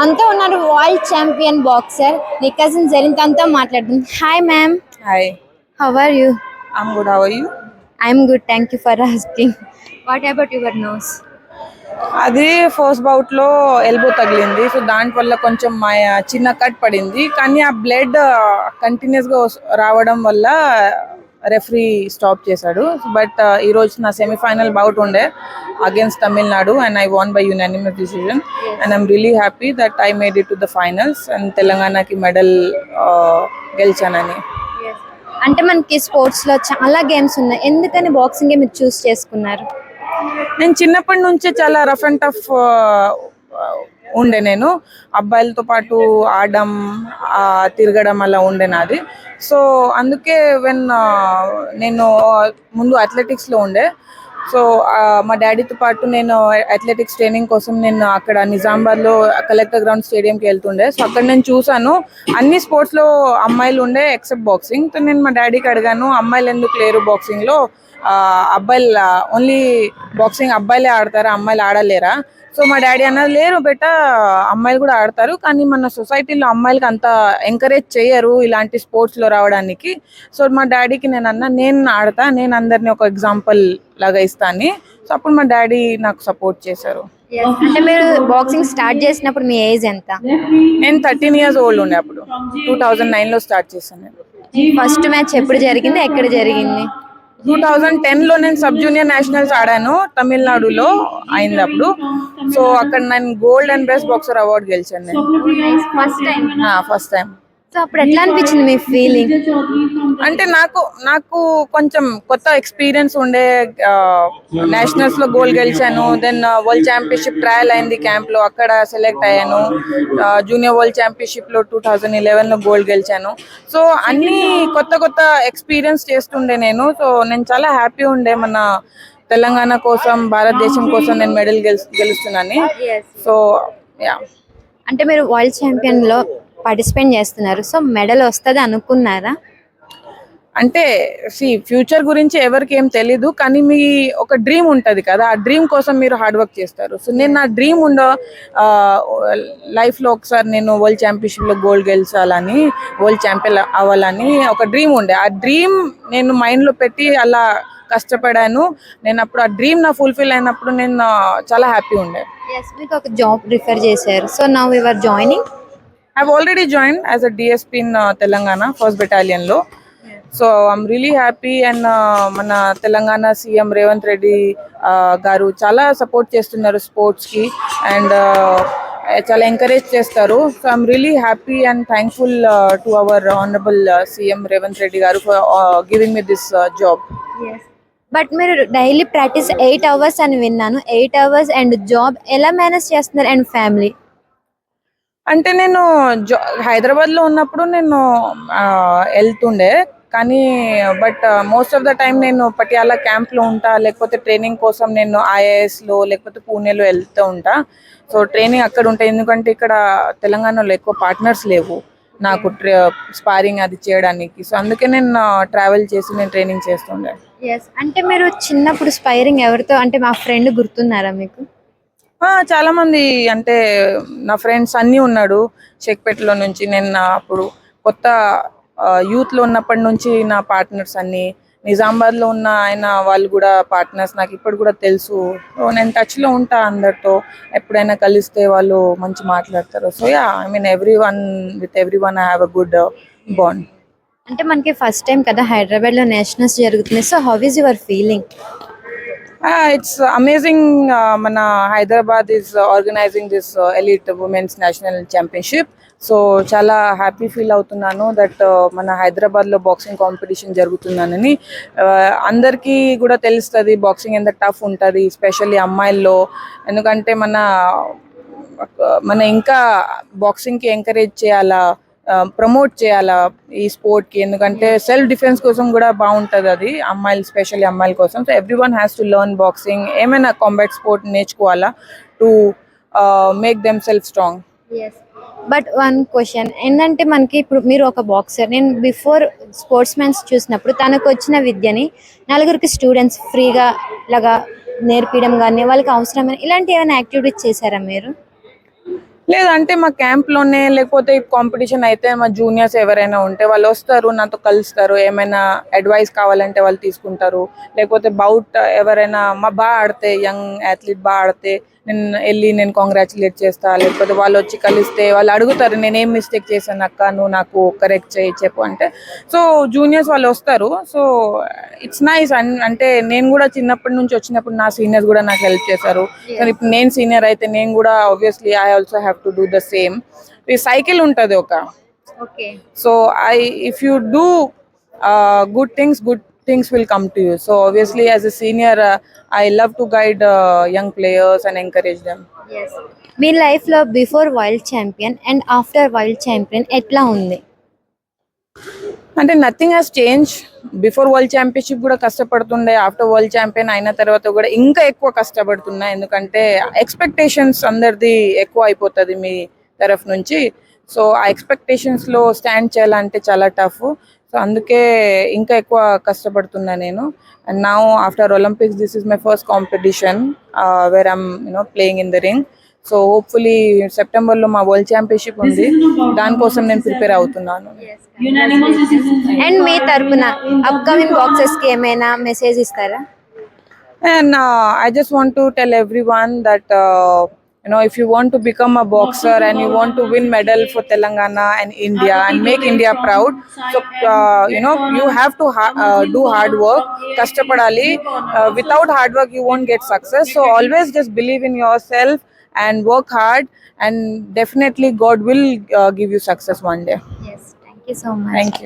మనతో ఉన్నారు world champion boxer నీ కజిన్ జరీన్ తనతో మాట్లాడుతుంది hi ma'am Hi, how are you I'm good. How are you? I'm good thank you for asking what about your nose అది first బౌట్లో elbow తగిలింది. సో దాని వల్ల కొంచెం మా చిన్న కట్ పడింది. కానీ ఆ బ్లడ్ కంటిన్యూస్గా రావడం వల్ల రెఫరీ స్టాప్ చేశాడు. బట్ ఈ రోజు నా సెమీఫైనల్ బౌట్ ఉండే against Tamil Nadu and I won by unanimous decision and I'm really happy that I made it to the finals and తెలంగాణకి మెడల్ గెలిచానని. అంటే మనకి స్పోర్ట్స్లో చాలా గేమ్స్ ఉన్నాయి. ఎందుకని బాక్సింగ్ మీరు చూస్ చేసుకున్నారు? నేను చిన్నప్పటి నుంచే చాలా రఫ్ అండ్ టఫ్ ఉండే నేను. అబ్బాయిలతో పాటు ఆడడం తిరగడం అలా ఉండే నాది. సో అందుకే వెన్ నేను ముందు అథ్లెటిక్స్లో ఉండే. సో మా డాడీతో పాటు నేను అథ్లెటిక్స్ ట్రైనింగ్ కోసం నేను అక్కడ నిజామాబాద్లో కలెక్టర్ గ్రౌండ్ స్టేడియంకి వెళ్తుండే. సో అక్కడ నేను చూశాను. అన్ని స్పోర్ట్స్లో అమ్మాయిలు ఉండే ఎక్సెప్ట్ బాక్సింగ్ సో నేను మా డాడీకి అడిగాను అమ్మాయిలు ఎందుకు లేరు బాక్సింగ్లో అబ్బాయిలు ఓన్లీ బాక్సింగ్ అబ్బాయిలే ఆడతారా? అమ్మాయిలు ఆడలేరా? సో మా డాడీ అన్నది లేరు బెట అమ్మాయిలు కూడా ఆడతారు కానీ మన సొసైటీలో అమ్మాయిలకి అంత ఎంకరేజ్ చేయరు ఇలాంటి స్పోర్ట్స్లో రావడానికి. సో మా డాడీకి నేను అన్న నేను ఆడతా నేను అందరిని ఒక ఎగ్జాంపుల్ లాగా ఇస్తాను సో అప్పుడు మా డాడీ నాకు సపోర్ట్ చేశారు. అంటే మీరు బాక్సింగ్ స్టార్ట్ చేసినప్పుడు మీ ఏజ్ ఎంత? నేను థర్టీన్ ఇయర్స్ ఓల్డ్ ఉండే అప్పుడు. టూ థౌజండ్ నైన్లో స్టార్ట్ చేశాను నేను. ఫస్ట్ మ్యాచ్ ఎప్పుడు జరిగింది? ఎక్కడ జరిగింది? టూ థౌజండ్ టెన్లో నేను సబ్ జూనియర్ నేషనల్స్ ఆడాను తమిళనాడులో అయింది అప్పుడు సో అక్కడ నేను gold and best boxer award గెలిచాను నేను. ఫస్ట్ టైం సో అప్పుడు ఎట్లా అనిపించింది మీ ఫీలింగ్ అంటే నాకు నాకు కొంచెం కొత్త ఎక్స్పీరియన్స్ ఉండే నేషనల్స్లో గోల్డ్ గెలిచాను. దెన్ వరల్డ్ ఛాంపియన్షిప్ ట్రయల్ అయింది క్యాంప్లో. అక్కడ సెలెక్ట్ అయ్యాను. జూనియర్ వరల్డ్ ఛాంపియన్షిప్లో టూ థౌజండ్ ఇలెవెన్లో గోల్డ్ గెలిచాను. సో అన్ని కొత్త కొత్త ఎక్స్పీరియన్స్ చేస్తుండే నేను. సో నేను చాలా హ్యాపీ ఉండే మన తెలంగాణ కోసం భారతదేశం కోసం నేను మెడల్ గెలు గెలుస్తున్నాను. సో యా అంటే మీరు వరల్డ్ ఛాంపియన్లో పార్టిసిపేట్ చేస్తున్నారు. సో మెడల్ వస్తుంది అనుకున్నారా? అంటే సి ఫ్యూచర్ గురించి ఎవరికి ఏం తెలీదు కానీ మీ ఒక డ్రీమ్ ఉంటుంది కదా ఆ డ్రీమ్ కోసం మీరు హార్డ్ వర్క్ చేస్తారు. సో నేను నా డ్రీమ్ ఉండ లైఫ్లో ఒకసారి నేను వరల్డ్ ఛాంపియన్షిప్లో గోల్డ్ గెలిచాలని వరల్డ్ ఛాంపియన్ అవ్వాలని ఒక డ్రీమ్ ఉండే. ఆ డ్రీమ్ నేను మైండ్లో పెట్టి అలా కష్టపడాను. నేను అప్పుడు ఆ డ్రీమ్ నా ఫుల్ఫిల్ అయినప్పుడు నేను చాలా హ్యాపీ ఉండే. మీకు ఒక జాబ్ రిఫర్ చేశారు. సో నా your joining? I already join as a DSP in Telangana first బెటాలియన్లో so I'm really happy and మన తెలంగాణ సీఎం రేవంత్ రెడ్డి గారు చాలా సపోర్ట్ చేస్తున్నారు స్పోర్ట్స్కి అండ్ చాలా ఎంకరేజ్ చేస్తారు. So I'm really happy and thankful to our honourable CM Revanth Reddy garu for giving me this job but మీరు daily practice eight hours అని విన్నాను. ఎయిట్ అవర్స్ అండ్ జాబ్ ఎలా మేనేజ్ చేస్తున్నారు and family అంటే నేను జా హైదరాబాద్లో ఉన్నప్పుడు నేను వెళ్తుండే. కానీ but most of the time నేను పటియాలా క్యాంప్లో ఉంటా. లేకపోతే ట్రైనింగ్ కోసం నేను ఐఏఎస్లో లేకపోతే పూణేలో వెళ్తూ ఉంటా. సో ట్రైనింగ్ అక్కడ ఉంటాయి ఎందుకంటే ఇక్కడ తెలంగాణలో ఎక్కువ పార్ట్నర్స్ లేవు. నాకు స్పారింగ్ అది చేయడానికి. సో అందుకే నేను ట్రావెల్ చేసి నేను ట్రైనింగ్ చేస్తుండే. అంటే మీరు చిన్నప్పుడు స్పైరింగ్ ఎవరితో? అంటే మా ఫ్రెండ్ గుర్తున్నారా మీకు? చాలా మంది అంటే నా ఫ్రెండ్స్ అన్నీ ఉన్నాడు షేక్పేటలో నుంచి నేను అప్పుడు కొత్త యూత్లో ఉన్నప్పటి నుంచి నా పార్ట్నర్స్ అన్ని. నిజామాబాద్లో ఉన్న ఆయన వాళ్ళు కూడా పార్ట్నర్స్ నాకు ఇప్పుడు కూడా తెలుసు. నేను టచ్లో ఉంటా అందరితో. ఎప్పుడైనా కలిస్తే వాళ్ళు మంచి మాట్లాడతారు. So yeah I mean every one with every one I have a good bond అంటే మనకి ఫస్ట్ టైం కదా హైదరాబాద్లో నేషనల్స్ జరుగుతున్నాయి. So how is your feeling it's amazing మన Hyderabad is organising this elite women's national championship so చాలా happy feel అవుతున్నాను that మన హైదరాబాద్లో బాక్సింగ్ కాంపిటీషన్ జరుగుతున్నానని అందరికీ కూడా తెలుస్తుంది బాక్సింగ్ ఎంత టఫ్ ఉంటుంది స్పెషల్లీ అమ్మాయిల్లో ఎందుకంటే మన మన ఇంకా బాక్సింగ్కి ఎంకరేజ్ చేయాలా ప్రమోట్ చేయాలా ఈ స్పోర్ట్కి? ఎందుకంటే సెల్ఫ్ డిఫెన్స్ కోసం కూడా బాగుంటుంది అది అమ్మాయిలు స్పెషల్లీ అమ్మాయిల కోసం. So every one has to learn boxing ఏమైనా కాంబాట్ స్పోర్ట్ నేర్చుకోవాలా to make them self strong but one question ఏంటంటే మనకి ఇప్పుడు మీరు ఒక బాక్సర్ నేను బిఫోర్ స్పోర్ట్స్ మ్యాన్స్ చూసినప్పుడు తనకు వచ్చిన విద్యని నలుగురికి స్టూడెంట్స్ ఫ్రీగా లాగా నేర్పించడం కానీ వాళ్ళకి అవసరమైన ఇలాంటి ఏమైనా యాక్టివిటీస్ చేశారా మీరు? లేదంటే మా క్యాంప్లోనే లేకపోతే కాంపిటీషన్ అయితే మా జూనియర్స్ ఎవరైనా ఉంటే వాళ్ళు వస్తారు నాతో కలుస్తారు ఏమైనా అడ్వైస్ కావాలంటే వాళ్ళు తీసుకుంటారు. లేకపోతే బౌట్ ఎవరైనా మా బాగా ఆడితే యంగ్ అథ్లీట్ బాగా ఆడితే నేను వెళ్ళి నేను కాంగ్రాచులేట్ చేస్తా లేకపోతే వాళ్ళు వచ్చి కలిస్తే వాళ్ళు అడుగుతారు నేను ఏం మిస్టేక్ చేశాను అక్క నువ్వు నాకు కరెక్ట్ చేయి చెప్పు అంటే. సో జూనియర్స్ వాళ్ళు వస్తారు. సో ఇట్స్ నైస్ అంటే నేను కూడా చిన్నప్పటి నుంచి వచ్చినప్పుడు నా సీనియర్స్ కూడా నాకు హెల్ప్ చేశారు. కానీ ఇప్పుడు నేను సీనియర్ అయితే నేను కూడా obviously I also have to do the same ఈ సైకిల్ ఉంటుంది ఒక. Okay so I if you do good things good things will come to you so obviously as a senior I love to guide young players and encourage them మీ లైఫ్లో before world champion and after world champion ఎట్లా ఉంది? అంటే nothing has change before world championship కూడా కష్టపడుతుండే after world champion అయిన తర్వాత కూడా ఇంకా ఎక్కువ కష్టపడుతున్నా. ఎందుకంటే ఎక్స్పెక్టేషన్స్ అందరిది ఎక్కువ అయిపోతుంది మీ తరఫు నుంచి. సో ఆ ఎక్స్పెక్టేషన్స్లో స్టాండ్ చేయాలంటే చాలా టఫ్ సో అందుకే ఇంకా ఎక్కువ కష్టపడుతున్నా నేను. అండ్ నా after Olympics this is my first competition where I'm you know playing in the ring so hopefully సెప్టెంబర్లో మా వరల్డ్ ఛాంపియన్షిప్ ఉంది. దానికోసం నేను ప్రిపేర్ అవుతున్నాను. అండ్ మీ తరపున అప్కమింగ్ బాక్సెస్కి ఏమైనా మెసేజ్ ఇస్తారా? Uh, I just want to tell everyone that uh, you know if you want to become a boxer and you want to win medal for telangana and india and make india proud so uh, you know you have to ha uh, do hard work. kashtapadali uh, without hard work you won't get success. So always just believe in yourself and work hard and definitely god will uh, give you success one day. Yes thank you so much. Thank you.